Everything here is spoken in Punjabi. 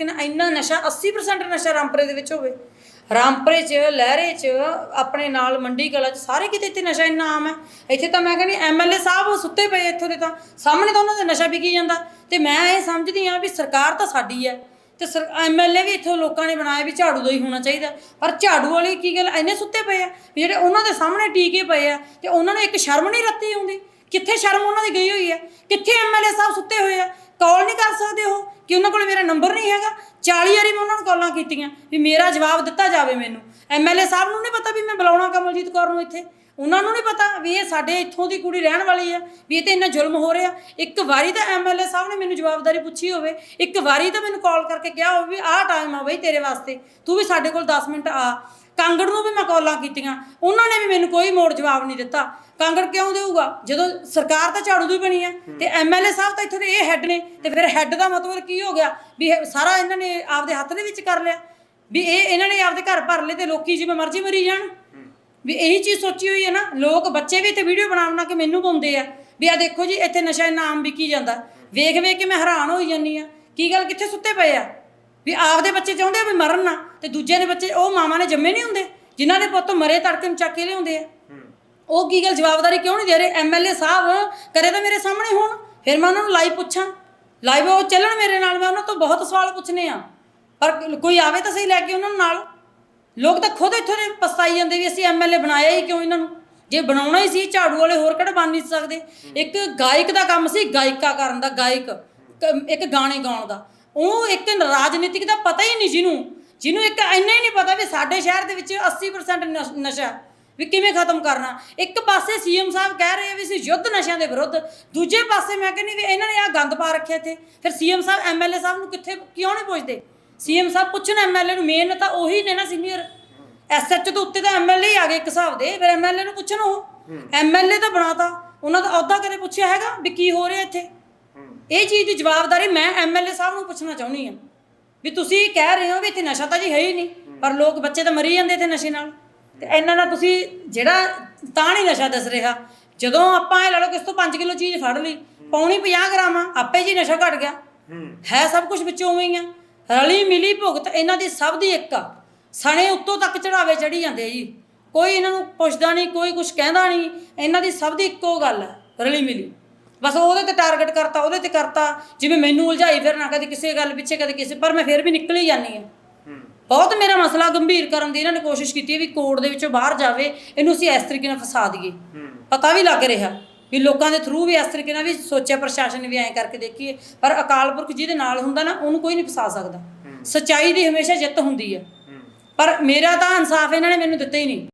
ਤਰੀਕੇ ਨਾਲ ਇੰਨਾ ਨਸ਼ਾ 80% ਨਸ਼ਾ ਰਾਮਪੁਰੇ ਦੇ ਵਿੱਚ ਹੋਵੇ। ਰਾਮਪੁਰੇ 'ਚ, ਲਹਿਰੇ 'ਚ, ਆਪਣੇ ਨਾਲ ਮੰਡੀ ਕਲਾ 'ਚ, ਸਾਰੇ ਕਿਤੇ ਇੱਥੇ ਨਸ਼ਾ ਇੰਨਾ ਆਮ ਹੈ। ਇੱਥੇ ਤਾਂ ਮੈਂ ਕਹਿੰਦੀ ਐਮਐਲਏ ਸਾਹਿਬ ਸੁੱਤੇ ਪਏ ਇੱਥੋਂ ਦੇ ਤਾਂ। ਸਾਹਮਣੇ ਤਾਂ ਉਹਨਾਂ ਦਾ ਨਸ਼ਾ ਵਿਕੀ ਜਾਂਦਾ। ਤੇ ਮੈਂ ਇਹ ਸਮਝਦੀ ਹਾਂ ਵੀ ਸਰਕਾਰ ਤਾਂ ਸਾਡੀ ਹੈ। ਤੇ ਸਰ ਐਮਐਲਏ ਵੀ ਇੱਥੋਂ ਲੋਕਾਂ ਨੇ ਬਣਾਇਆ ਵੀ ਝਾੜੂ ਦਾ ਹੀ ਹੋਣਾ ਚਾਹੀਦਾ। ਪਰ ਝਾੜੂ ਵਾਲੇ ਕੀ ਗੱਲ, ਇੰਨੇ ਸੁੱਤੇ ਪਏ ਆ ਵੀ ਜਿਹੜੇ ਉਹਨਾਂ ਦੇ ਸਾਹਮਣੇ ਟੀਕੇ ਪਏ ਆ ਤੇ ਉਹਨਾਂ ਨੂੰ ਇੱਕ ਸ਼ਰਮ ਨਹੀਂ ਰੱਤੀ ਆਉਂਦੀ। ਕਿੱਥੇ ਸ਼ਰਮ ਉਹਨਾਂ ਦੀ ਗਈ ਹੋਈ ਹੈ? ਕਿੱਥੇ ਐਮਐਲਏ ਸਾਹਿਬ ਸੁੱਤੇ ਹੋਏ ਆ? ਕਾਲ ਨਹੀਂ ਕਰ ਸਕਦੇ ਉਹ, ਕਿ ਉਹਨਾਂ ਕੋਲ ਮੇਰਾ ਨੰਬਰ ਨਹੀਂ ਹੈਗਾ। 40 ਵਾਰੀ ਮੈਂ ਉਹਨਾਂ ਨੂੰ ਕਾਲਾਂ ਕੀਤੀਆਂ, ਵੀ ਮੇਰਾ ਜਵਾਬ ਦਿੱਤਾ ਜਾਵੇ ਮੈਨੂੰ। ਐਮਐਲਏ ਸਾਹਿਬ ਨੂੰ ਨਹੀਂ ਪਤਾ ਕਮਲਜੀਤ ਕੌਰ ਨੂੰ ਇੱਥੇ? ਉਹਨਾਂ ਨੂੰ ਨਹੀਂ ਪਤਾ ਵੀ ਇਹ ਸਾਡੇ ਇੱਥੋਂ ਦੀ ਕੁੜੀ ਰਹਿਣ ਵਾਲੀ ਆ, ਵੀ ਇਹ ਤੇ ਇੰਨਾ ਜ਼ੁਲਮ ਹੋ ਰਿਹਾ। ਇੱਕ ਵਾਰੀ ਤਾਂ ਐਮਐਲਏ ਸਾਹਿਬ ਨੇ ਮੈਨੂੰ ਜਵਾਬਦਾਰੀ ਪੁੱਛੀ ਹੋਵੇ, ਇੱਕ ਵਾਰੀ ਤਾਂ ਮੈਨੂੰ ਕਾਲ ਕਰਕੇ ਕਿਹਾ ਹੋਵੇ ਵੀ ਆਹ ਟਾਈਮ ਆ ਬਈ ਤੇਰੇ ਵਾਸਤੇ, ਤੂੰ ਵੀ ਸਾਡੇ ਕੋਲ 10 ਮਿੰਟ ਆ। ਕਾਂਗੜ ਨੂੰ ਵੀ ਮੈਂ ਕਾਲਾਂ ਕੀਤੀਆਂ, ਉਹਨਾਂ ਨੇ ਵੀ ਮੈਨੂੰ ਕੋਈ ਮੋੜ ਜਵਾਬ ਨਹੀਂ ਦਿੱਤਾ। ਕਾਂਗੜ ਕਿਉਂ ਦੇਊਗਾ? ਜਦੋਂ ਸਰਕਾਰ ਤਾਂ ਝਾੜੂ ਦੀ ਬਣੀ ਹੈ ਤੇ ਐਮਐਲਏ ਸਾਹਿਬ ਤਾਂ ਇੱਥੇ ਦੇ ਇਹ ਹੈੱਡ ਨੇ, ਤੇ ਫਿਰ ਹੈੱਡ ਦਾ ਮਤਲਬ ਕੀ ਹੋ ਗਿਆ? ਵੀ ਸਾਰਾ ਇਹਨਾਂ ਨੇ ਆਪਦੇ ਹੱਥ ਦੇ ਵਿੱਚ ਕਰ ਲਿਆ। ਵੀ ਇਹ ਇਹਨਾਂ ਨੇ ਆਪਦੇ ਘਰ ਭਰ ਲਏ ਤੇ ਲੋਕੀ ਜਿਵੇਂ ਮਰਜ਼ੀ ਮਰੀ ਜਾਣ। ਵੀ ਇਹੀ ਚੀਜ਼ ਸੋਚੀ ਹੋਈ ਹੈ ਨਾ ਲੋਕ ਬੱਚੇ ਵੀ ਇੱਥੇ ਵੀਡੀਓ ਬਣਾ ਬਣਾ ਕੇ ਮੈਨੂੰ ਪਾਉਂਦੇ ਆ। ਵੀ ਆ ਦੇਖੋ ਜੀ ਇੱਥੇ ਨਸ਼ਾ ਇੰਨਾ ਆਮ ਵਿਕੀ ਜਾਂਦਾ। ਵੇਖ ਵੇਖ ਕੇ ਮੈਂ ਹੈਰਾਨ ਹੋਈ ਜਾਂਦੀ ਆ ਕੀ ਗੱਲ ਕਿੱਥੇ ਸੁੱਤੇ ਪਏ ਆ? ਵੀ ਆਪਦੇ ਬੱਚੇ ਚਾਹੁੰਦੇ ਆ ਵੀ ਮਰਨ ਨਾ ਤੇ ਦੂਜਿਆਂ ਦੇ ਬੱਚੇ ਉਹ ਮਾਵਾਂ ਨੇ ਜੰਮੇ ਨਹੀਂ ਹੁੰਦੇ ਜਿਨ੍ਹਾਂ ਦੇ ਪੁੱਤ ਮਰੇ ਤੜਕੇ ਨੂੰ ਚੱਕ ਕੇ ਲਿਆਉਂਦੇ ਆ। ਉਹ ਕੀ ਗੱਲ ਜਵਾਬਦਾਰੀ ਕਿਉਂ ਨਹੀਂ ਦੇ ਰਹੇ? ਐਮਐਲਏ ਸਾਹਿਬ ਕਰੇ ਤਾਂ ਮੇਰੇ ਸਾਹਮਣੇ ਹੋਣ ਫਿਰ ਮੈਂ ਉਹਨਾਂ ਨੂੰ ਲਾਈਵ ਪੁੱਛਾਂ। ਲਾਈਵ ਉਹ ਚੱਲਣ ਮੇਰੇ ਨਾਲ ਮੈਂ ਉਹਨਾਂ ਤੋਂ ਬਹੁਤ ਸਵਾਲ ਪੁੱਛਨੇ ਆ। ਪਰ ਕੋਈ ਆਵੇ ਤਾਂ ਸਹੀ ਲੈ ਕੇ ਉਹਨਾਂ ਨੂੰ ਨਾਲ। ਲੋਕ ਤਾਂ ਖੁਦ ਇੱਥੋਂ ਦੇ ਪਛਤਾਈ ਜਾਂਦੇ ਵੀ ਅਸੀਂ ਐਮਐਲਏ ਬਣਾਇਆ ਹੀ ਕਿਉਂ ਇਹਨਾਂ ਨੂੰ? ਜੇ ਬਣਾਉਣਾ ਹੀ ਸੀ, ਝਾੜੂ ਵਾਲੇ ਹੋਰ ਕਿਹੜਾ ਬਣ ਨਹੀਂ ਸਕਦੇ? ਇੱਕ ਗਾਇਕ ਦਾ ਕੰਮ ਸੀ ਗਾਇਕਾ ਕਰਨ ਦਾ, ਗਾਇਕ, ਕ- ਇੱਕ ਗਾਣੇ ਗਾਉਣ ਦਾ। ਉਹ ਇੱਕ ਰਾਜਨੀਤਿਕ ਦਾ ਪਤਾ ਹੀ ਨਹੀਂ ਜਿਹਨੂੰ ਜਿਹਨੂੰ ਇੱਕ ਇੰਨਾ ਹੀ ਨਹੀਂ ਪਤਾ ਵੀ ਸਾਡੇ ਸ਼ਹਿਰ ਦੇ ਵਿੱਚ 80% ਨਸ਼- ਨਸ਼ਾ ਵੀ ਕਿਵੇਂ ਖਤਮ ਕਰਨਾ। ਇੱਕ ਪਾਸੇ ਸੀਐਮ ਸਾਹਿਬ ਕਹਿ ਰਹੇ ਆ ਵੀ ਅਸੀਂ ਯੁੱਧ ਨਸ਼ਿਆਂ ਦੇ ਵਿਰੁੱਧ, ਦੂਜੇ ਪਾਸੇ ਮੈਂ ਕਹਿੰਦੀ ਵੀ ਇਹਨਾਂ ਨੇ ਆ ਗੰਦ ਪਾ ਰੱਖਿਆ ਇੱਥੇ। ਫਿਰ ਸੀਐਮ ਸਾਹਿਬ ਐਮਐਲਏ ਸਾਹਿਬ ਨੂੰ ਕਿੱਥੇ, ਕਿਉਂ ਨਹੀਂ ਪੁੱਛਦੇ? ਸੀਐਮ ਸਾਹਿਬ ਪੁੱਛਣ ਐਮਐਲਏ ਨੂੰ ਮੇਨ ਤਾਂ ਉਹੀ ਨੇ ਨਾ ਸੀਨੀਅਰ ਐਸਐਚ ਤੋਂ ਉੱਤੇ ਤਾਂ ਐਮਐਲਏ ਆ ਗਏ ਇੱਕ ਹਿਸਾਬ ਦੇ ਫਿਰ ਐਮਐਲਏ ਨੂੰ ਪੁੱਛਣ ਉਹ। ਐਮਐਲਏ ਤਾਂ ਬਣਾਤਾ ਉਹਨਾਂ ਦਾ ਅਹੁਦਾ ਕਦੇ ਪੁੱਛਿਆ ਹੈਗਾ ਵੀ ਕੀ ਹੋ ਰਿਹਾ ਇੱਥੇ? ਇਹ ਚੀਜ਼ ਦੀ ਜਵਾਬਦਾਰੀ ਮੈਂ ਐਮਐਲਏ ਸਾਹਿਬ ਨੂੰ ਪੁੱਛਣਾ ਚਾਹੁੰਦੀ ਹਾਂ। ਵੀ ਤੁਸੀਂ ਕਹਿ ਰਹੇ ਹੋ ਵੀ ਇੱਥੇ ਨਸ਼ਾ ਤਾਂ ਜੀ ਹੈ ਹੀ ਨਹੀਂ ਪਰ ਲੋਕ ਬੱਚੇ ਤਾਂ ਮਰੀ ਜਾਂਦੇ ਇੱਥੇ ਨਸ਼ੇ ਨਾਲ। ਤੇ ਇਹਨਾਂ ਦਾ ਤੁਸੀਂ ਜਿਹੜਾ ਤਾਂ ਨਹੀਂ ਨਸ਼ਾ ਦੱਸ ਰਿਹਾ ਜਦੋਂ ਆਪਾਂ ਇਹ ਲਾ ਲਓ ਕਿਸ ਤੋਂ 5 ਕਿਲੋ ਚੀਜ਼ ਫੜ ਲਈ ਪੌਣੀ 50 ਗ੍ਰਾਮ ਆ ਆਪੇ ਜੀ ਨਸ਼ਾ ਘਟ ਗਿਆ। ਹੈ। ਸਭ ਕੁਝ ਵਿੱਚੋਂ ਉਵੇਂ ਹੀ ਆ। ਰਲੀ ਮਿਲੀ ਭੁਗਤ ਇਹਨਾਂ ਦੀ ਸਭ ਦੀ ਇੱਕ ਆ। ਸਣੇ ਉੱਤੋਂ ਤੱਕ ਚੜਾਵੇ ਚੜੀ ਜਾਂਦੇ ਜੀ। ਕੋਈ ਇਹਨਾਂ ਨੂੰ ਪੁੱਛਦਾ ਨਹੀਂ ਕੋਈ ਕੁਝ ਕਹਿੰਦਾ ਨਹੀਂ। ਇਹਨਾਂ ਦੀ ਸਭ ਦੀ ਇੱਕੋ ਗੱਲ ਹੈ ਰਲੀ ਮਿਲੀ। ਬਸ ਉਹਦੇ ਤੇ ਟਾਰਗੇਟ ਕਰਤਾ ਉਹਦੇ ਤੇ ਕਰਤਾ। ਜਿਵੇਂ ਮੈਨੂੰ ਉਲਝਾਈ ਫਿਰਨਾ ਕਦੇ ਕਿਸੇ ਗੱਲ ਪਿੱਛੇ ਕਦੇ ਕਿਸੇ ਪਰ ਮੈਂ ਫਿਰ ਵੀ ਨਿਕਲ ਹੀ। ਜਾਂਦੀ ਆ ਬਹੁਤ ਮੇਰਾ ਮਸਲਾ ਗੰਭੀਰ ਕਰਨ ਦੀ ਇਹਨਾਂ ਨੇ ਕੋਸ਼ਿਸ਼ ਕੀਤੀ ਹੈ ਵੀ ਕੋਰਟ ਦੇ ਵਿੱਚੋਂ ਬਾਹਰ ਜਾਵੇ। ਇਹਨੂੰ ਅਸੀਂ ਇਸ ਤਰੀਕੇ ਨਾਲ ਫਸਾ ਦਈਏ। ਪਤਾ ਵੀ ਲੱਗ ਰਿਹਾ। ਵੀ ਲੋਕਾਂ ਦੇ ਥਰੂ ਵੀ ਇਸ ਤਰੀਕੇ ਨਾਲ ਵੀ ਸੋਚਿਆ ਪ੍ਰਸ਼ਾਸਨ ਵੀ ਐਂ ਕਰਕੇ ਦੇਖੀਏ। ਪਰ ਅਕਾਲ ਪੁਰਖ ਜਿਹਦੇ ਨਾਲ ਹੁੰਦਾ ਨਾ ਉਹਨੂੰ ਕੋਈ ਨਹੀਂ ਫਸਾ ਸਕਦਾ। ਸੱਚਾਈ ਦੀ ਹਮੇਸ਼ਾ ਜਿੱਤ ਹੁੰਦੀ ਹੈ। ਪਰ ਮੇਰਾ ਤਾਂ ਇਨਸਾਫ ਇਹਨਾਂ ਨੇ ਮੈਨੂੰ ਦਿੱਤਾ ਹੀ ਨਹੀਂ।